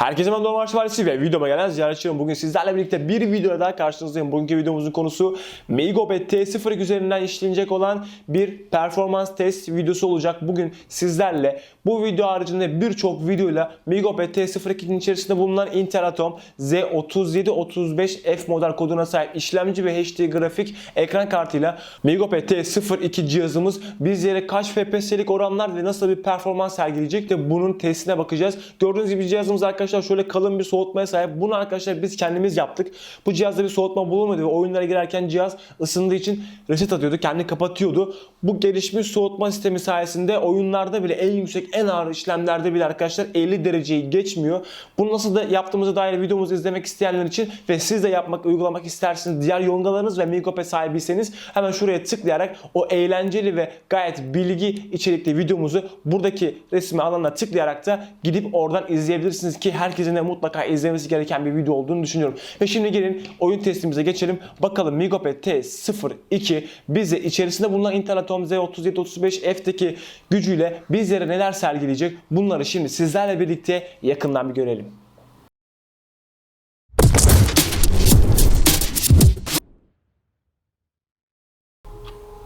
Herkese merhaba Normal Şövalyesi ve videoma gelen ziyaretçilerim. Bugün sizlerle birlikte bir videoya daha karşınızdayım. Bugünkü videomuzun konusu MegaBet T02 üzerinden işlenecek olan bir performans test videosu olacak. Bugün sizlerle bu video haricinde birçok videoyla MegaBet T02'nin içerisinde bulunan Intel Atom Z3735F model koduna sahip işlemci ve HD grafik ekran kartıyla MegaBet T02 cihazımız bizlere kaç FPS'lik oranlar ve nasıl bir performans sergileyecek de bunun testine bakacağız. Gördüğünüz gibi cihazımız arkadaşlar şöyle kalın bir soğutmaya sahip. Bunu arkadaşlar biz kendimiz yaptık. Bu cihazda bir soğutma bulunmadı ve oyunlara girerken cihaz ısındığı için reset atıyordu. Kendini kapatıyordu. Bu gelişmiş soğutma sistemi sayesinde oyunlarda bile en yüksek en ağır işlemlerde bile arkadaşlar 50 dereceyi geçmiyor. Bunu nasıl da yaptığımıza dair videomuzu izlemek isteyenler için ve siz de yapmak, uygulamak isterseniz diğer yongalarınız ve Migope sahibiyseniz hemen şuraya tıklayarak o eğlenceli ve gayet bilgi içerikli videomuzu buradaki resmi alana tıklayarak da gidip oradan izleyebilirsiniz ki herkesin de mutlaka izlemesi gereken bir video olduğunu düşünüyorum. Ve şimdi gelin oyun testimize geçelim. Bakalım Migope T02 bize içerisinde bulunan Intel Atom Z3735F'teki gücüyle bizlere neler sergileyecek bunları şimdi sizlerle birlikte yakından bir görelim.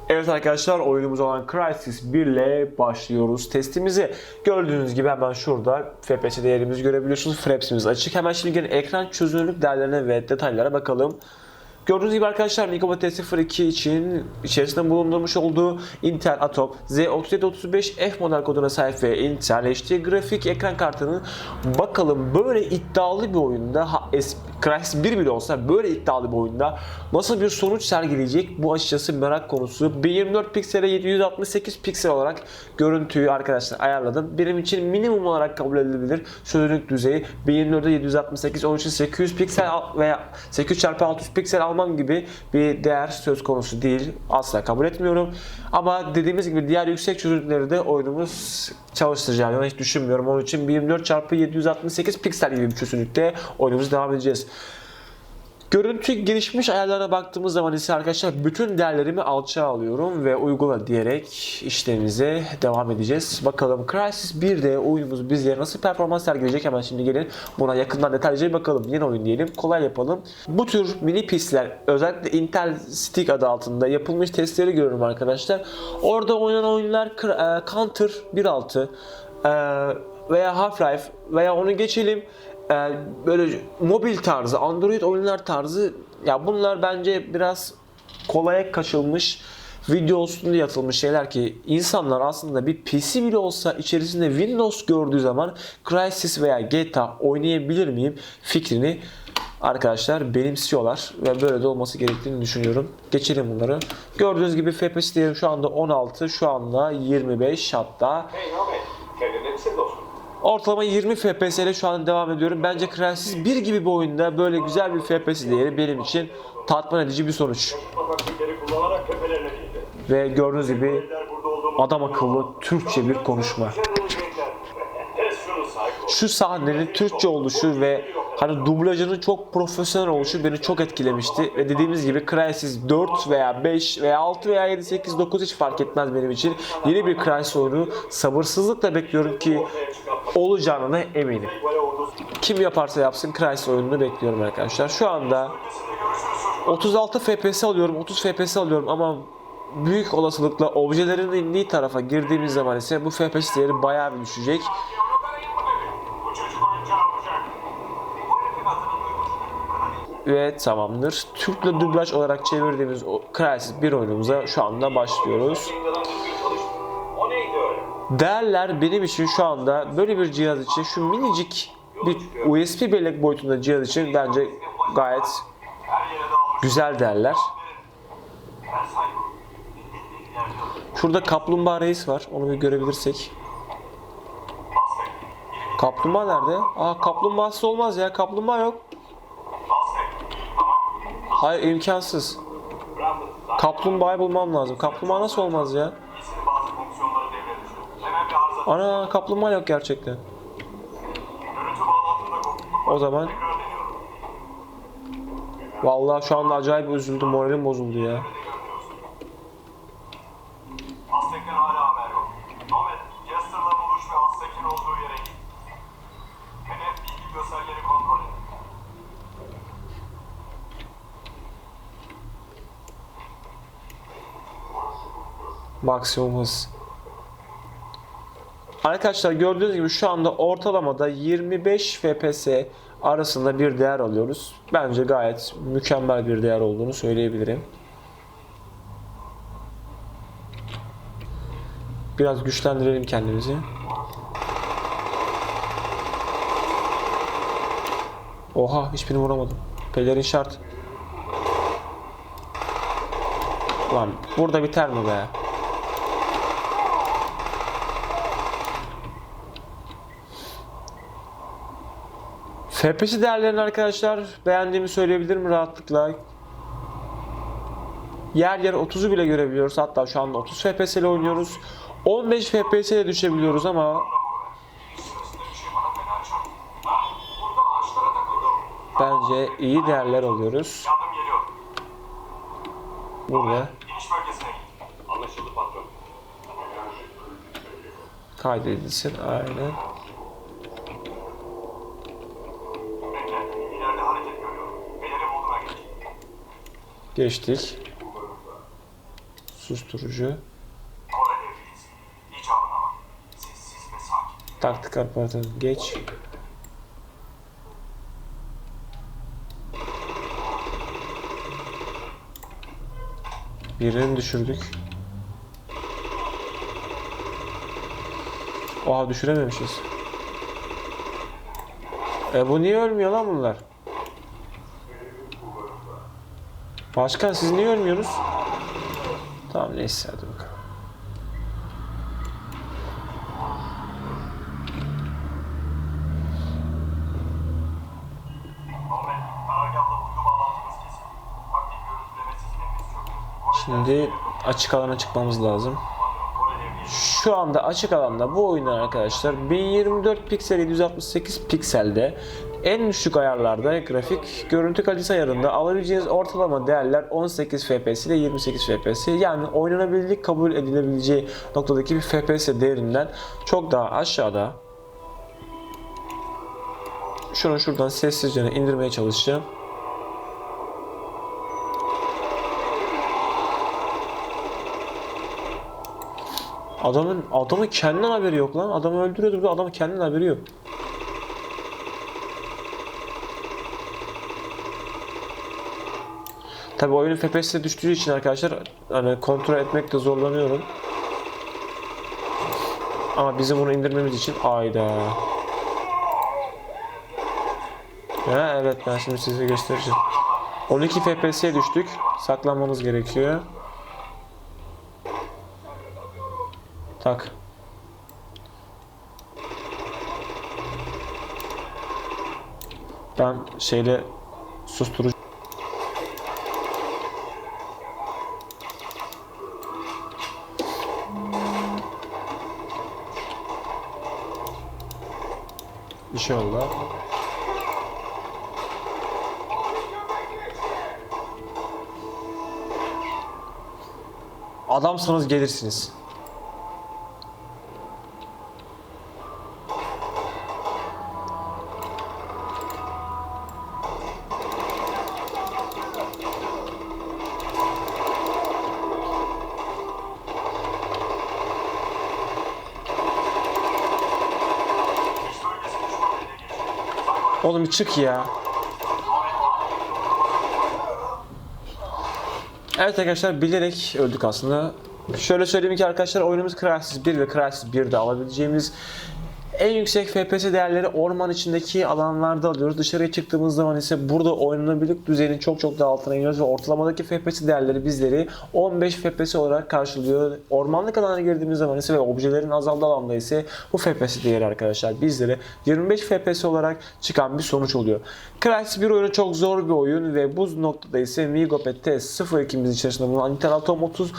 Evet arkadaşlar oyunumuz olan Crysis 1 ile başlıyoruz testimizi. Gördüğünüz gibi hemen şurada FPS değerimizi görebiliyorsunuz. Fraps'imiz açık. Hemen şimdi gelin ekran çözünürlük değerlerine ve detaylara bakalım. Gördüğünüz gibi arkadaşlar Nikoba T02 için içerisinde bulundurmuş olduğu Intel Atom Z3735F model koduna sahip ve Intel HD grafik ekran kartının bakalım böyle iddialı bir oyunda Crysis 1 bile olsa böyle iddialı bir oyunda nasıl bir sonuç sergileyecek bu açıkçası merak konusu. 1024 piksele 768 piksel olarak görüntüyü arkadaşlar ayarladım. Benim için minimum olarak kabul edilebilir çözünürlük düzeyi 1024'de 768 onun için 800 piksel veya 800 çarpı 600 piksel almam gibi bir değer söz konusu değil. Asla kabul etmiyorum. Ama dediğimiz gibi diğer yüksek çözünürlükleri de oyunumuz çalıştıracağını hiç düşünmüyorum. Onun için 1024 çarpı 768 piksel gibi bir çözünürlükte oyunumuza devam edeceğiz. Görüntü gelişmiş ayarlara baktığımız zaman ise arkadaşlar bütün değerlerimi alçağa alıyorum ve uygula diyerek işlemimize devam edeceğiz. Bakalım Crysis 1'de oyunumuz bizlere nasıl performans sergileyecek hemen şimdi gelin buna yakından detaylıca bakalım. Yeni oyun diyelim kolay yapalım. Bu tür mini pistler özellikle Intel Stick adı altında yapılmış testleri görüyorum arkadaşlar. Orada oynanan oyunlar e, Counter 1.6 e, veya Half-Life veya onu geçelim e, böyle mobil tarzı, Android oyunlar tarzı ya bunlar bence biraz kolaya kaçılmış video üstünde yatılmış şeyler ki insanlar aslında bir PC bile olsa içerisinde Windows gördüğü zaman Crysis veya GTA oynayabilir miyim fikrini arkadaşlar benimsiyorlar ve böyle de olması gerektiğini düşünüyorum. Geçelim bunları. Gördüğünüz gibi FPS değerim şu anda 16, şu anda 25 hatta Ortalama 20 FPS ile şu an devam ediyorum. Bence Crysis 1 gibi bir oyunda böyle güzel bir FPS değeri benim için tatmin edici bir sonuç. Ve gördüğünüz gibi adam akıllı Türkçe bir konuşma. Şu sahnenin Türkçe oluşu ve hani dublajının çok profesyonel oluşu beni çok etkilemişti. Ve dediğimiz gibi Crysis 4 veya 5 veya 6 veya 7, 8, 9 hiç fark etmez benim için. Yeni bir Crysis oyunu sabırsızlıkla bekliyorum ki olacağına eminim. Kim yaparsa yapsın Crysis oyununu bekliyorum arkadaşlar. Şu anda 36 FPS alıyorum, 30 FPS alıyorum ama büyük olasılıkla objelerin indiği tarafa girdiğimiz zaman ise bu FPS değeri bayağı bir düşecek. Ve tamamdır. Türk'le dublaj olarak çevirdiğimiz o Crysis 1 oyunumuza şu anda başlıyoruz. Değerler benim için şu anda böyle bir cihaz için şu minicik bir USB bellek boyutunda cihaz için bence gayet güzel değerler. Şurada kaplumbağa reis var. Onu bir görebilirsek. Kaplumbağa nerede? Aa kaplumbağasız olmaz ya. Kaplumbağa yok. Hayır imkansız. Kaplumbağayı bulmam lazım. Kaplumbağa nasıl olmaz ya? Ana kaplumbağa yok gerçekten. O zaman vallahi şu anda acayip üzüldüm. Moralim bozuldu ya. Maksimum hız. Arkadaşlar gördüğünüz gibi şu anda ortalamada 25 FPS arasında bir değer alıyoruz. Bence gayet mükemmel bir değer olduğunu söyleyebilirim. Biraz güçlendirelim kendimizi. Oha hiçbirini vuramadım. Pelerin şart. Lan burada biter mi be? FPS değerlerini arkadaşlar beğendiğimi söyleyebilirim rahatlıkla. Yer yer 30'u bile görebiliyoruz. Hatta şu anda 30 FPS ile oynuyoruz. 15 FPS ile düşebiliyoruz ama bence iyi değerler alıyoruz. Burada kaydedilsin. Aynen. Geçtik. Susturucu. Taktik aparatı geç. Birini düşürdük. Oha düşürememişiz. E bu niye ölmüyor lan bunlar? Başkan siz niye ölmüyorsunuz? Tamam neyse hadi bakalım. Şimdi açık alana çıkmamız lazım. Şu anda açık alanda bu oyunlar arkadaşlar 1024 piksel 768 pikselde en düşük ayarlarda grafik görüntü kalitesi ayarında alabileceğiniz ortalama değerler 18 FPS ile 28 FPS yani oynanabilirlik kabul edilebileceği noktadaki bir FPS değerinden çok daha aşağıda. Şunu şuradan sessizce indirmeye çalışacağım. Adamın adamın kendinden haberi yok lan. Adamı öldürüyordu burada adamın kendinden haberi yok. Tabi oyunun FPS'i düştüğü için arkadaşlar hani kontrol etmekte zorlanıyorum. Ama bizim bunu indirmemiz için ayda. Ya evet ben şimdi size göstereceğim. 12 FPS'ye düştük. Saklanmanız gerekiyor. Tak. Ben şeyle susturucu Oldu. Adamsanız gelirsiniz. Oğlum çık ya. Evet arkadaşlar bilerek öldük aslında. Şöyle söyleyeyim ki arkadaşlar oyunumuz Crysis 1 ve Crysis 1'de alabileceğimiz en yüksek FPS değerleri orman içindeki alanlarda alıyoruz. Dışarıya çıktığımız zaman ise burada oynanabilirlik düzeyinin çok çok daha altına iniyoruz ve ortalamadaki FPS değerleri bizleri 15 FPS olarak karşılıyor. Ormanlık alana girdiğimiz zaman ise ve objelerin azaldığı alanda ise bu FPS değeri arkadaşlar bizlere 25 FPS olarak çıkan bir sonuç oluyor. Crysis 1 oyunu çok zor bir oyun ve bu noktada ise Migo PT 02'miz içerisinde bulunan Intel Atom 30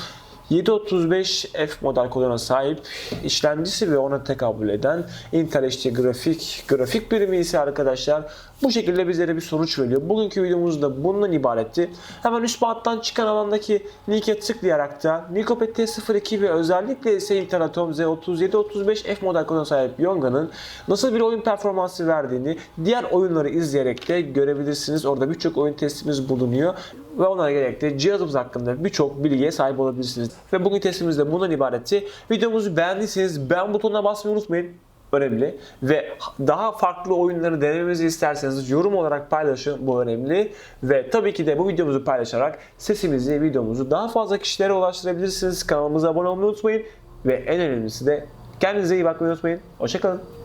735F model koduna sahip işlemcisi ve ona tekabül eden Intel HD grafik grafik birimi ise arkadaşlar bu şekilde bizlere bir sonuç veriyor. Bugünkü videomuz da bundan ibaretti. Hemen üst banttan çıkan alandaki linke tıklayarak da Nikopet T02 ve özellikle ise Intel Atom Z3735F model koduna sahip Yonga'nın nasıl bir oyun performansı verdiğini diğer oyunları izleyerek de görebilirsiniz. Orada birçok oyun testimiz bulunuyor ve onlara gerek de cihazımız hakkında birçok bilgiye sahip olabilirsiniz. Ve bugün testimiz de bundan ibaretti. Videomuzu beğendiyseniz beğen butonuna basmayı unutmayın. Önemli. Ve daha farklı oyunları denememizi isterseniz yorum olarak paylaşın. Bu önemli. Ve tabii ki de bu videomuzu paylaşarak sesimizi, videomuzu daha fazla kişilere ulaştırabilirsiniz. Kanalımıza abone olmayı unutmayın. Ve en önemlisi de kendinize iyi bakmayı unutmayın. Hoşçakalın.